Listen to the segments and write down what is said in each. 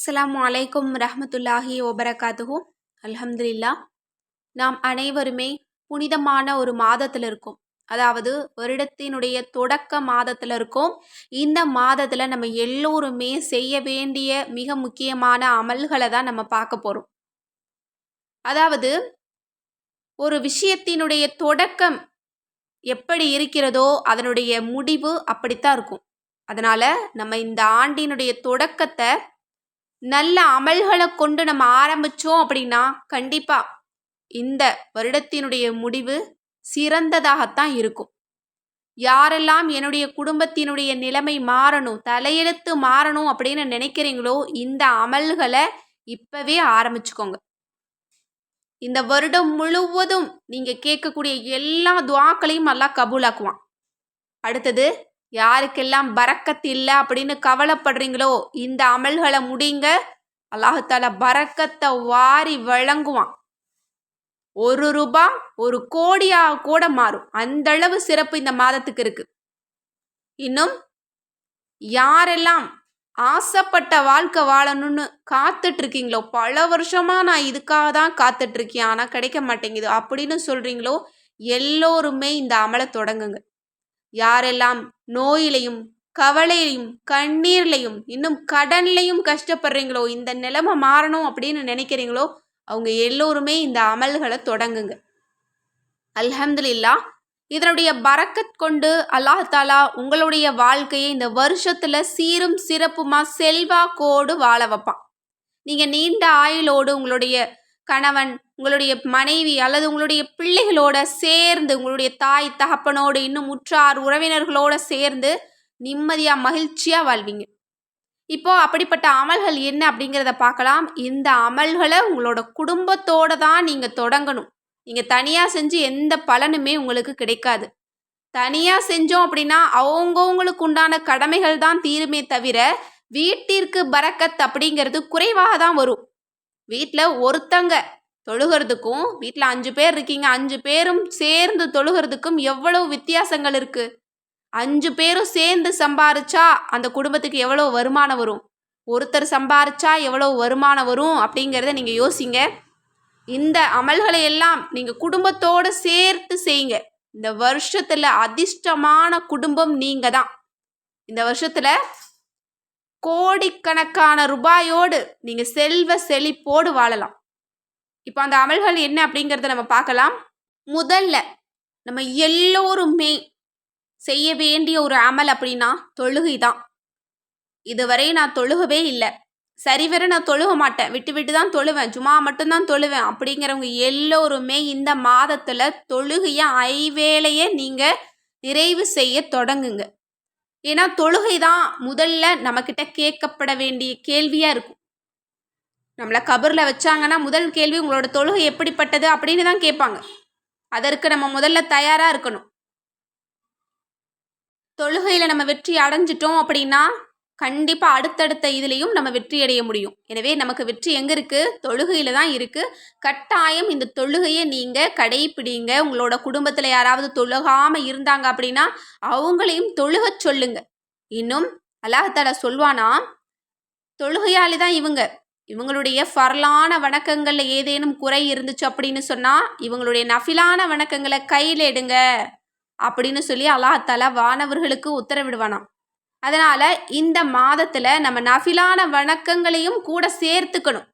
அஸ்லாம் அலைக்கும் ரஹமத்துல்லாஹி வபரகாத்துஹு. அல்ஹம்துலில்லா நாம் அனைவருமே புனிதமான ஒரு மாதத்தில் இருக்கோம். அதாவது வருடத்தினுடைய தொடக்க மாதத்தில் இருக்கோம். இந்த மாதத்தில் நம்ம எல்லோருமே செய்ய வேண்டிய மிக முக்கியமான அமல்களை தான் நம்ம பார்க்க போகிறோம் அதாவது ஒரு விஷயத்தினுடைய தொடக்கம் எப்படி இருக்கிறதோ அதனுடைய முடிவு அப்படித்தான் இருக்கும். அதனால் நம்ம இந்த ஆண்டினுடைய தொடக்கத்தை நல்ல அமல்களை கொண்டு நம்ம ஆரம்பித்தோம் அப்படின்னா கண்டிப்பாக இந்த வருடத்தினுடைய முடிவு சிறந்ததாகத்தான் இருக்கும். யாரெல்லாம் என்னுடைய குடும்பத்தினுடைய நிலைமை மாறணும் தலையெழுத்து மாறணும் அப்படின்னு நினைக்கிறீங்களோ இந்த அமல்களை இப்போவே ஆரம்பிச்சுக்கோங்க. இந்த வருடம் முழுவதும் நீங்கள் கேட்கக்கூடிய எல்லா துவாக்களையும் நல்லா கபூலாக்குவான். அடுத்தது யாருக்கெல்லாம் பறக்கத் இல்லை அப்படின்னு கவலைப்படுறீங்களோ இந்த அமல்களை முடிங்க. அல்லாஹால பறக்கத்தை வாரி வழங்குவான். ஒரு ரூபா ஒரு கோடியாக கூட மாறும். அந்த அளவு சிறப்பு இந்த மாதத்துக்கு இருக்கு. இன்னும் யாரெல்லாம் ஆசைப்பட்ட வாழ்க்கை வாழணும்னு காத்துட்டு இருக்கீங்களோ பல வருஷமா நான் இதுக்காக தான் காத்துட்டு இருக்கேன் ஆனால் கிடைக்க மாட்டேங்குது அப்படின்னு சொல்றீங்களோ எல்லோருமே இந்த அமலை தொடங்குங்க. யாரெல்லாம் நோயிலையும் கவலையிலையும் கண்ணீர்லையும் இன்னும் கடன்லையும் கஷ்டப்படுறீங்களோ இந்த நிலைமை மாறணும் அப்படின்னு நினைக்கிறீங்களோ அவங்க எல்லோருமே இந்த அமல்களை தொடங்குங்க. அல்ஹம்துலில்லா இதனுடைய பறக்கத் கொண்டு அல்லாஹ் தாலா உங்களுடைய வாழ்க்கையை இந்த வருஷத்துல சீரும் சிறப்புமா செல்வாக்கோடு வாழ வைப்பான். நீங்க நீண்ட ஆயுளோடு உங்களுடைய கணவன் உங்களுடைய மனைவி அல்லது உங்களுடைய பிள்ளைகளோட சேர்ந்து உங்களுடைய தாய் தகப்பனோடு இன்னும் உற்றார் உறவினர்களோட சேர்ந்து நிம்மதியாக மகிழ்ச்சியாக வாழ்வீங்க. இப்போ அப்படிப்பட்ட அமல்கள் என்ன அப்படிங்கிறத பார்க்கலாம். இந்த அமல்களை உங்களோட குடும்பத்தோட தான் நீங்கள் தொடங்கணும். நீங்கள் தனியாக செஞ்சு எந்த பலனுமே உங்களுக்கு கிடைக்காது. தனியாக செஞ்சோம் அப்படின்னா அவங்கவுங்களுக்கு உண்டான கடமைகள் தான் தீருமே தவிர வீட்டிற்கு பறக்கத் அப்படிங்கிறது குறைவாக தான் வரும். வீட்டில் ஒருத்தங்க தொழுகிறதுக்கும் வீட்டில் அஞ்சு பேர் இருக்கீங்க அஞ்சு பேரும் சேர்ந்து தொழுகிறதுக்கும் எவ்வளவு வித்தியாசங்கள் இருக்குது அஞ்சு பேரும் சேர்ந்து சம்பாரிச்சா அந்த குடும்பத்துக்கு எவ்வளோ வருமானம் வரும்? ஒருத்தர் சம்பாரிச்சா எவ்வளோ வருமானம் வரும்? அப்படிங்கிறத நீங்கள் யோசிங்க. இந்த அமல்களை எல்லாம் நீங்கள் குடும்பத்தோடு சேர்த்து செய்யுங்க. இந்த வருஷத்தில் அதிர்ஷ்டமான குடும்பம் நீங்கள் தான் இந்த வருஷத்தில் கோடிக்கணக்கான ரூபாயோடு நீங்கள் செல்வ செழிப்போடு வாழலாம். இப்போ அந்த அமல்கள் என்ன அப்படிங்கிறத நம்ம பார்க்கலாம். முதல்ல நம்ம எல்லோருமே செய்ய வேண்டிய ஒரு அமல் அப்படின்னா தொழுகை தான். இதுவரை நான் தொழுகவே இல்லை. சரிவர நான் தொழுக மாட்டேன். விட்டு விட்டு தான் தொழுவேன். ஜுமா மட்டும்தான் தொழுவேன். அப்படிங்கிறவங்க எல்லோருமே இந்த மாதத்தில் தொழுகையை ஐவேளையே நீங்கள் நிறைவு செய்ய தொடங்குங்க. ஏன்னா தொழுகை தான் முதல்ல நம்மக்கிட்ட கேட்கப்பட வேண்டிய கேள்வியாக இருக்கும். நம்மளை கபரில் வச்சாங்கன்னா முதல் கேள்வி உங்களோட தொழுகை எப்படிப்பட்டது அப்படின்னு தான் கேட்பாங்க. அதற்கு நம்ம முதல்ல தயாராக இருக்கணும். தொழுகையில் நம்ம வெற்றி அடைஞ்சிட்டோம் அப்படின்னா கண்டிப்பாக அடுத்தடுத்த இதுலேயும் நம்ம வெற்றி அடைய முடியும். எனவே நமக்கு வெற்றி எங்கே இருக்குது தொழுகையில் தான் இருக்குது கட்டாயம் இந்த தொழுகையை நீங்கள் கடைப்பிடிங்க. உங்களோட குடும்பத்தில் யாராவது தொழுகாமல் இருந்தாங்க அப்படின்னா அவங்களையும் தொழுக சொல்லுங்க. இன்னும் அல்லாஹால சொல்வானா? தொழுகையாளி தான் இவங்க. இவங்களுடைய ஃபர்லான வணக்கங்களில் ஏதேனும் குறை இருந்துச்சு அப்படின்னு சொன்னால் இவங்களுடைய நஃபிலான வணக்கங்களை கையில் எடுங்க அப்படின்னு சொல்லி அல்லாஹால வானவர்களுக்கு உத்தரவிடுவானாம். அதனால் இந்த மாதத்தில் நம்ம நஃபிலான வணக்கங்களையும் கூட சேர்த்துக்கணும்.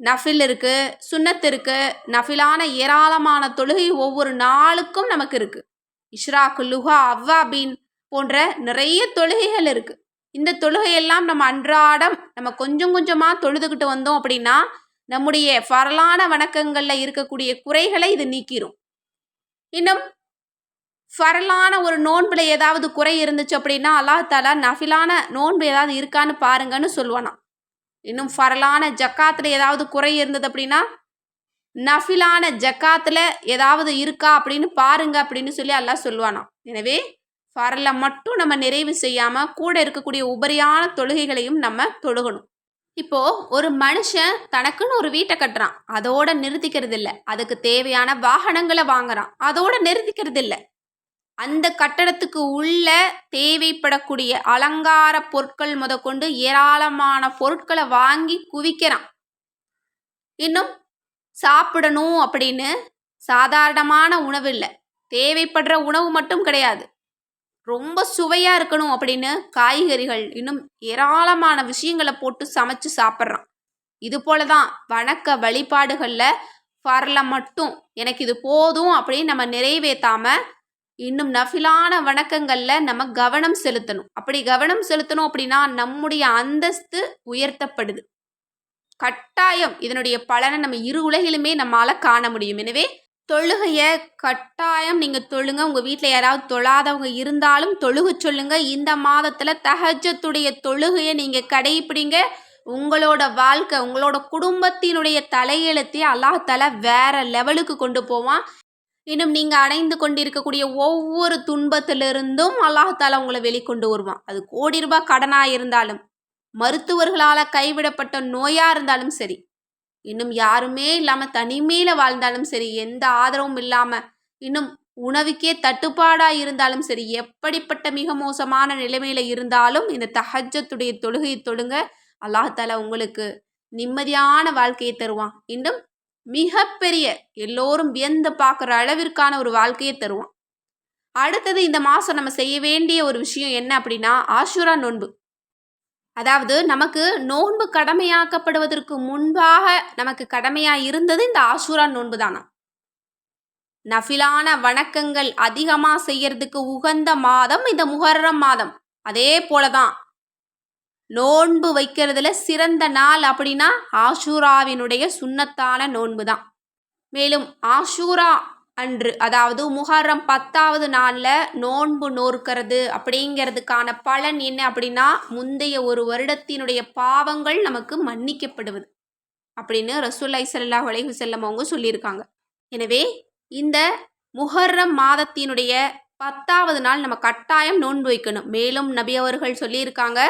நஃபில் இருக்குது சுண்ணத்து இருக்குது நஃபிலான ஏராளமான தொழுகை ஒவ்வொரு நாளுக்கும் நமக்கு இருக்குது இஷ்ராக்கு லுஹா அவ்வாபீன் போன்ற நிறைய தொழுகைகள் இருக்குது இந்த தொழுகையெல்லாம் நம்ம அன்றாடம் நம்ம கொஞ்சம் கொஞ்சமாக தொழுதுகிட்டு வந்தோம் அப்படின்னா நம்முடைய பரலான வணக்கங்களில் இருக்கக்கூடிய குறைகளை இது நீக்கிரும். இன்னும் ஃபரலான ஒரு நோன்பில் ஏதாவது குறை இருந்துச்சு அப்படின்னா அல்லாஹ் தாலா நஃபிலான நோன்பு ஏதாவது இருக்கான்னு பாருங்கன்னு சொல்லுவானா இன்னும் ஃபரலான ஜக்காத்தில் ஏதாவது குறை இருந்தது அப்படின்னா நஃபிலான ஜக்காத்தில் ஏதாவது இருக்கா அப்படின்னு பாருங்க அப்படின்னு சொல்லி அல்லாஹ் சொல்லுவானா எனவே ஃபரலை மட்டும் நம்ம நிறைவு செய்யாமல் கூட இருக்கக்கூடிய உபரியான தொழுகைகளையும் நம்ம தொழுகணும். இப்போது ஒரு மனுஷன் தனக்குன்னு ஒரு வீட்டை கட்டுறான். அதோட நிறுத்திக்கிறது இல்லை அதுக்கு தேவையான வாகனங்களை வாங்குறான். அதோட நிறுத்திக்கிறது இல்லை அந்த கட்டடத்துக்கு உள்ள தேவைப்படக்கூடிய அலங்கார பொருட்கள் முதற்கொண்டு ஏராளமான பொருட்களை வாங்கி குவிக்கிறான். இன்னும் சாப்பிடணும் அப்படின்னு சாதாரணமான உணவு இல்லை. தேவைப்படுற உணவு மட்டும் கிடையாது. ரொம்ப சுவையாக இருக்கணும் அப்படின்னு காய்கறிகள் இன்னும் ஏராளமான விஷயங்களை போட்டு சமைச்சு சாப்பிட்றான். இது போல தான் வணக்க வழிபாடுகளில் வரல மட்டும். எனக்கு இது போதும் அப்படின்னு நம்ம நிறைவேற்றாம இன்னும் நஃபிலான வணக்கங்களில் நம்ம கவனம் செலுத்தணும். அப்படி கவனம் செலுத்தணும் அப்படின்னா நம்முடைய அந்தஸ்து உயர்த்தப்படுது. கட்டாயம் இதனுடைய பலனை நம்ம இரு உலகிலுமே நம்மளால் காண முடியும். எனவே தொழுகையை கட்டாயம் நீங்கள் தொழுங்க. உங்கள் வீட்டில் யாராவது தொழாதவங்க இருந்தாலும் தொழுக சொல்லுங்க. இந்த மாதத்தில் தகஜத்துடைய தொழுகையை நீங்கள் கடைப்பிடிங்க. உங்களோட வாழ்க்கை உங்களோட குடும்பத்தினுடைய தலையெழுத்தை அல்லாஹால வேற லெவலுக்கு கொண்டு போவான். இன்னும் நீங்கள் அடைந்து கொண்டிருக்கக்கூடிய ஒவ்வொரு துன்பத்திலிருந்தும் அல்லாஹால உங்களை வெளிக்கொண்டு வருவான். அது கோடி ரூபாய் கடனாக இருந்தாலும் மருத்துவர்களால் கைவிடப்பட்ட நோயாக இருந்தாலும் சரி இன்னும் யாருமே இல்லாமல் தனிமையில் வாழ்ந்தாலும் சரி எந்த ஆதரவும் இல்லாமல் இன்னும் உணவுக்கே தட்டுப்பாடாக இருந்தாலும் சரி எப்படிப்பட்ட மிக மோசமான நிலைமையில் இருந்தாலும் இந்த தஹஜத்துடைய தொழுகையை தொழுங்க அல்லாஹால உங்களுக்கு நிம்மதியான வாழ்க்கையை தருவான். இன்னும் மிகப்பெரிய எல்லோரும் வியந்து பார்க்குற அளவிற்கான ஒரு வாழ்க்கையை தருவான். அடுத்தது இந்த மாதம் நம்ம செய்ய வேண்டிய ஒரு விஷயம் என்ன அப்படின்னா ஆஷுரா நோன்பு. அதாவது நமக்கு நோன்பு கடமையாக்கப்படுவதற்கு முன்பாக நமக்கு கடமையாக இருந்தது இந்த ஆஷுரா நோன்பு தானா? நஃபிலான வணக்கங்கள் அதிகமாக செய்யறதுக்கு உகந்த மாதம் இந்த முகர்ரம் மாதம். அதே போல தான் நோன்பு வைக்கிறதுல சிறந்த நாள் அப்படின்னா ஆஷூராவினுடைய சுண்ணத்தான நோன்பு தான் மேலும் ஆஷூரா அன்று அதாவது முஹர்ரம் பத்தாவது நாளில் நோன்பு நோர்க்கிறது அப்படிங்கிறதுக்கான பலன் என்ன அப்படின்னா முந்தைய ஒரு வருடத்தினுடைய பாவங்கள் நமக்கு மன்னிக்கப்படுவது. அப்படின்னு ரசூல்லாய் சல்லா உலகு செல்லம் அவங்க சொல்லியிருக்காங்க. எனவே இந்த முஹர்ரம் மாதத்தினுடைய பத்தாவது நாள் நம்ம கட்டாயம் நோன்பு வைக்கணும். மேலும் நபி அவர்கள் சொல்லியிருக்காங்க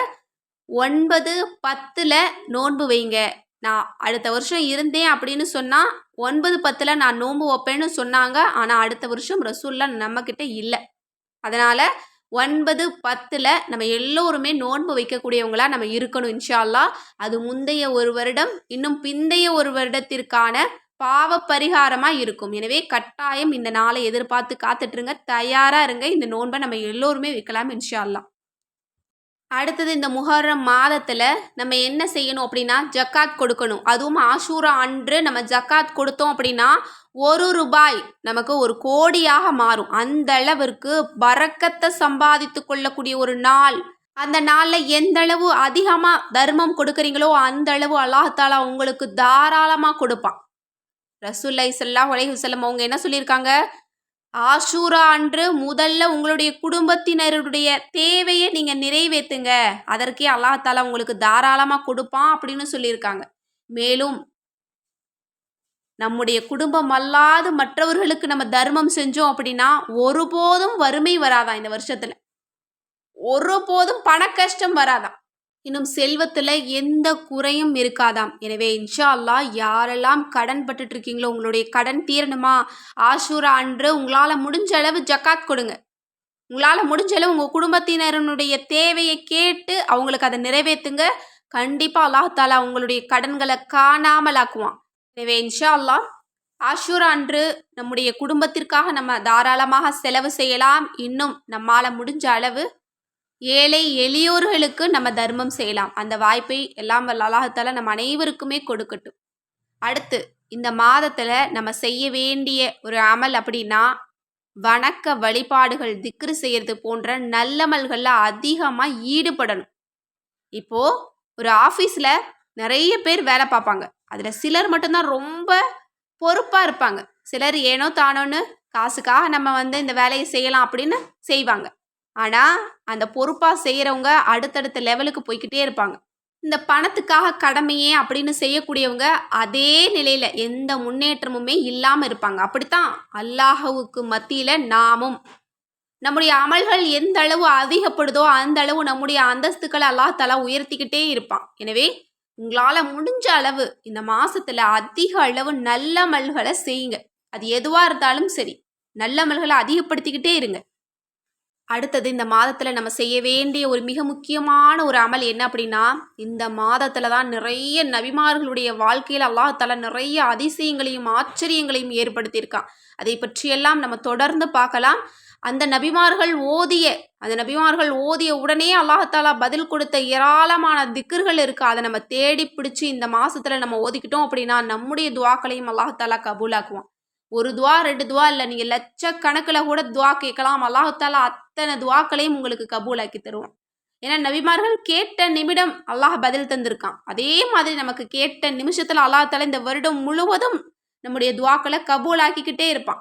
ஒன்பது பத்தில் நோன்பு வைங்க. நான் அடுத்த வருஷம் இருந்தேன் அப்படின்னு சொன்னால் ஒன்பது பத்தில் நான் நோன்பு வைப்பேன்னு சொன்னாங்க. ஆனால் அடுத்த வருஷம் ரசூல்லா நம்மக்கிட்ட இல்லை. அதனால் ஒன்பது பத்தில் நம்ம எல்லோருமே நோன்பு வைக்கக்கூடியவங்களாக நம்ம இருக்கணும் இன்ஷால்லா அது முந்தைய ஒரு வருடம் இன்னும் பிந்தைய ஒரு வருடத்திற்கான பாவ பரிகாரமாக இருக்கும். எனவே கட்டாயம் இந்த நாளை எதிர்பார்த்து காத்துட்ருங்க தயாராக இருங்க. இந்த நோன்பை நம்ம எல்லோருமே வைக்கலாம் இன்ஷால்லா அடுத்தது இந்த முஹர்ரம் மாதத்தில் நம்ம என்ன செய்யணும் அப்படின்னா ஜக்காத் கொடுக்கணும். அதுவும் ஆஷூரா அன்று நம்ம ஜக்காத் கொடுத்தோம் அப்படின்னா ஒரு ரூபாய் நமக்கு ஒரு கோடியாக மாறும். அந்த அளவிற்கு பறக்கத்தை சம்பாதித்து கொள்ளக்கூடிய ஒரு நாள். அந்த நாளில் எந்த அளவு அதிகமாக தர்மம் கொடுக்குறீங்களோ அந்த அளவு அல்லாஹாலா உங்களுக்கு தாராளமாக கொடுப்பான். ரசூல்லை சல்லா உலகி செல்லம் அவங்க என்ன சொல்லியிருக்காங்க? ஆஷூரா அன்று முதல்ல உங்களுடைய குடும்பத்தினருடைய தேவையை நீங்கள் நிறைவேற்றுங்க அதற்கே அல்லாஹாலா உங்களுக்கு தாராளமாக கொடுப்பான் அப்படின்னு சொல்லியிருக்காங்க. மேலும் நம்முடைய குடும்பம் அல்லாது மற்றவர்களுக்கு நம்ம தர்மம் செஞ்சோம் அப்படின்னா ஒருபோதும் வறுமை வராதான் இந்த வருஷத்தில்? ஒருபோதும் பண கஷ்டம் வராதான் இன்னும் செல்வத்தில் எந்த குறையும் இருக்காதாம். எனவே இன்ஷா அல்லா யாரெல்லாம் கடன் பட்டுட்டு இருக்கீங்களோ உங்களுடைய கடன் தீரணுமா? ஆஷூரா அன்று உங்களால் முடிஞ்ச அளவு ஜக்காத் கொடுங்க. உங்களால் முடிஞ்ச அளவு உங்கள் குடும்பத்தினருடைய தேவையை கேட்டு அவங்களுக்கு அதை நிறைவேற்றுங்க கண்டிப்பாக அல்லாஹாலா உங்களுடைய கடன்களை காணாமல் ஆக்குவான் எனவே இன்ஷா அல்லா ஆஷூரா அன்று நம்முடைய குடும்பத்திற்காக நம்ம தாராளமாக செலவு செய்யலாம். இன்னும் நம்மால் முடிஞ்ச அளவு ஏழை எளியோர்களுக்கு நம்ம தர்மம் செய்யலாம். அந்த வாய்ப்பை எல்லாம் வல்ல அல்லாஹத்தால நம்ம அனைவருக்குமே கொடுக்கட்டும். அடுத்து இந்த மாதத்தில் நம்ம செய்ய வேண்டிய ஒரு அமல் அப்படின்னா வணக்க வழிபாடுகள் திக்ரு செய்கிறது போன்ற நல்லமல்களில் அதிகமாக ஈடுபடணும். இப்போது ஒரு ஆஃபீஸில் நிறைய பேர் வேலை பார்ப்பாங்க. அதில் சிலர் மட்டும்தான் ரொம்ப பொறுப்பாக இருப்பாங்க. சிலர் ஏனோ தானோன்னு காசுக்காக நம்ம வந்து இந்த வேலையை செய்யலாம் அப்படின்னு செய்வாங்க. ஆனால் அந்த பொறுப்பாக செய்கிறவங்க அடுத்தடுத்த லெவலுக்கு போய்கிட்டே இருப்பாங்க. இந்த பணத்துக்காக கடமையே அப்படின்னு செய்யக்கூடியவங்க அதே நிலையில் எந்த முன்னேற்றமுமே இல்லாமல் இருப்பாங்க. அப்படித்தான் அல்லாஹவுக்கு மத்தியில் நாமும். நம்முடைய அமல்கள் எந்த அளவு அதிகப்படுதோ அந்த அளவு நம்முடைய அந்தஸ்துக்களை அல்லாஹ் தலா உயர்த்திக்கிட்டே இருப்பான். எனவே உங்களால் முடிஞ்ச அளவு இந்த மாதத்தில் அதிக அளவு நல்ல அமல்களை செய்யுங்க. அது எதுவாக இருந்தாலும் சரி நல்ல அமல்களை அதிகப்படுத்திக்கிட்டே இருங்க. அடுத்தது இந்த மாதத்தில் நம்ம செய்ய வேண்டிய ஒரு மிக முக்கியமான ஒரு அமல் என்ன அப்படின்னா இந்த மாதத்தில் தான் நிறைய நபிமார்களுடைய வாழ்க்கையில் அல்லாஹால நிறைய அதிசயங்களையும் ஆச்சரியங்களையும் ஏற்படுத்தியிருக்கான். அதை பற்றியெல்லாம் நம்ம தொடர்ந்து பார்க்கலாம். அந்த நபிமார்கள் ஓதிய அந்த நபிமார்கள் ஓதிய உடனே அல்லாஹாலா பதில் கொடுத்த ஏராளமான திக்கர்கள் இருக்குது அதை நம்ம தேடி பிடிச்சி இந்த மாதத்தில் நம்ம ஓதிக்கிட்டோம் அப்படின்னா நம்முடைய துவாக்களையும் அல்லாஹாலா கபூலாக்குவான். ஒரு துவா ரெண்டு துவா இல்லை நீங்கள் லட்சக்கணக்கில் கூட துவா கேட்கலாம். அல்லாஹாலா அத்தனை துவாக்களையும் உங்களுக்கு கபூலாக்கி தருவோம் ஏன்னா நபிமார்கள் கேட்ட நிமிடம் அல்லாஹ் பதில் தந்திருக்கான். அதே மாதிரி நமக்கு கேட்ட நிமிஷத்தில் அல்லாஹால இந்த வருடம் முழுவதும் நம்முடைய துவாக்களை கபூலாக்கிக்கிட்டே இருப்பான்.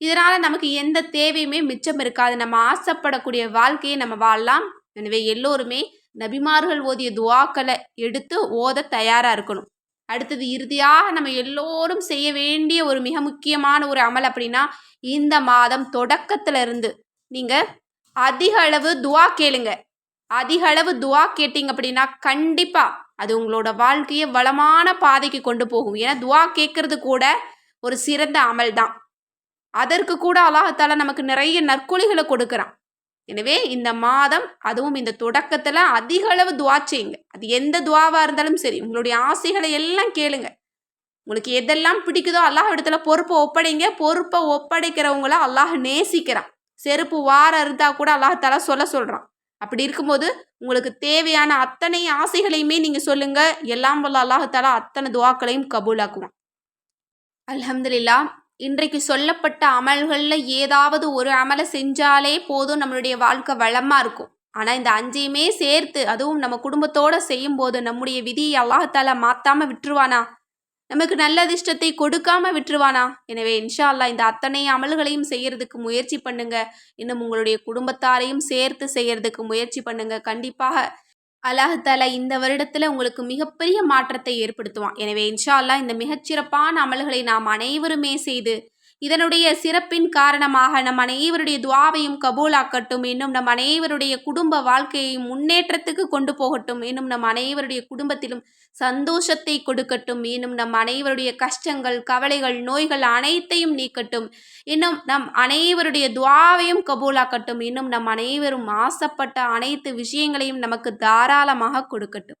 இதனால் நமக்கு எந்த தேவையுமே மிச்சம் இருக்காது. நம்ம ஆசைப்படக்கூடிய வாழ்க்கையை நம்ம வாழலாம். எனவே எல்லோருமே நபிமார்கள் ஓதிய துவாக்களை எடுத்து ஓத தயாராக இருக்கணும். அடுத்தது இறுதியாக நம்ம எல்லோரும் செய்ய வேண்டிய ஒரு மிக முக்கியமான ஒரு அமல் அப்படின்னா இந்த மாதம் தொடக்கத்துல இருந்து நீங்கள் அதிக அளவு துவா கேளுங்க. அதிக அளவு துவா கேட்டீங்க அப்படின்னா கண்டிப்பாக அது உங்களோட வாழ்க்கையை வளமான பாதைக்கு கொண்டு போகும். ஏன்னா துவா கேட்கறது கூட ஒரு சிறந்த அமல் தான் அதற்கு கூட அல்லாஹால நமக்கு நிறைய நற்கொலிகளை கொடுக்குறான். எனவே இந்த மாதம் அதுவும் இந்த தொடக்கத்தில் அதிக அளவு துவா செய்யுங்க. அது எந்த துவாவாக இருந்தாலும் சரி உங்களுடைய ஆசைகளை எல்லாம் கேளுங்க. உங்களுக்கு எதெல்லாம் பிடிக்குதோ அல்லாஹ் இடத்துல பொறுப்பை ஒப்படைங்க. பொறுப்பை ஒப்படைக்கிறவங்கள அல்லாஹ் நேசிக்கிறான். செருப்பு வார இருந்தால் கூட அல்லாஹால சொல்ல சொல்கிறான் அப்படி இருக்கும்போது உங்களுக்கு தேவையான அத்தனை ஆசைகளையுமே நீங்கள் சொல்லுங்கள் எல்லாம் வல்ல அல்லாஹால அத்தனை துவாக்களையும் கபூலாக்குவான். அலமதுல்லா இன்றைக்கு சொல்லப்பட்ட அமல்களில் ஏதாவது ஒரு அமலை செஞ்சாலே போதும் நம்மளுடைய வாழ்க்கை வளமாக இருக்கும். ஆனால் இந்த அஞ்சையுமே சேர்த்து அதுவும் நம்ம குடும்பத்தோடு செய்யும்போது நம்முடைய விதியை அல்லாஹால மாற்றாமல் விட்டுருவானா? நமக்கு நல்ல அதிர்ஷ்டத்தை கொடுக்காம விட்டுருவானா? எனவே இன்ஷா அல்லா இந்த அத்தனை அமல்களையும் செய்யறதுக்கு முயற்சி பண்ணுங்க. இன்னும் உங்களுடைய குடும்பத்தாரையும் சேர்த்து செய்யறதுக்கு முயற்சி பண்ணுங்க. கண்டிப்பாக அல்லாஹால இந்த வருடத்தில் உங்களுக்கு மிகப்பெரிய மாற்றத்தை ஏற்படுத்துவான். எனவே இன்ஷா அல்லா இந்த மிகச்சிறப்பான அமல்களை நாம் அனைவருமே செய்து இதனுடைய சிறப்பின் காரணமாக நம் அனைவருடைய துவாவையும் கபூலாக்கட்டும். இன்னும் நம் அனைவருடைய குடும்ப வாழ்க்கையை முன்னேற்றத்துக்கு கொண்டு போகட்டும். இன்னும் நம் அனைவருடைய குடும்பத்திலும் சந்தோஷத்தை கொடுக்கட்டும். இன்னும் நம் அனைவருடைய கஷ்டங்கள் கவலைகள் நோய்கள் அனைத்தையும் நீக்கட்டும். இன்னும் நம் அனைவருடைய துவாவையும் கபூலாக்கட்டும். இன்னும் நம் அனைவரும் ஆசைப்பட்ட அனைத்து விஷயங்களையும் நமக்கு தாராளமாக கொடுக்கட்டும்.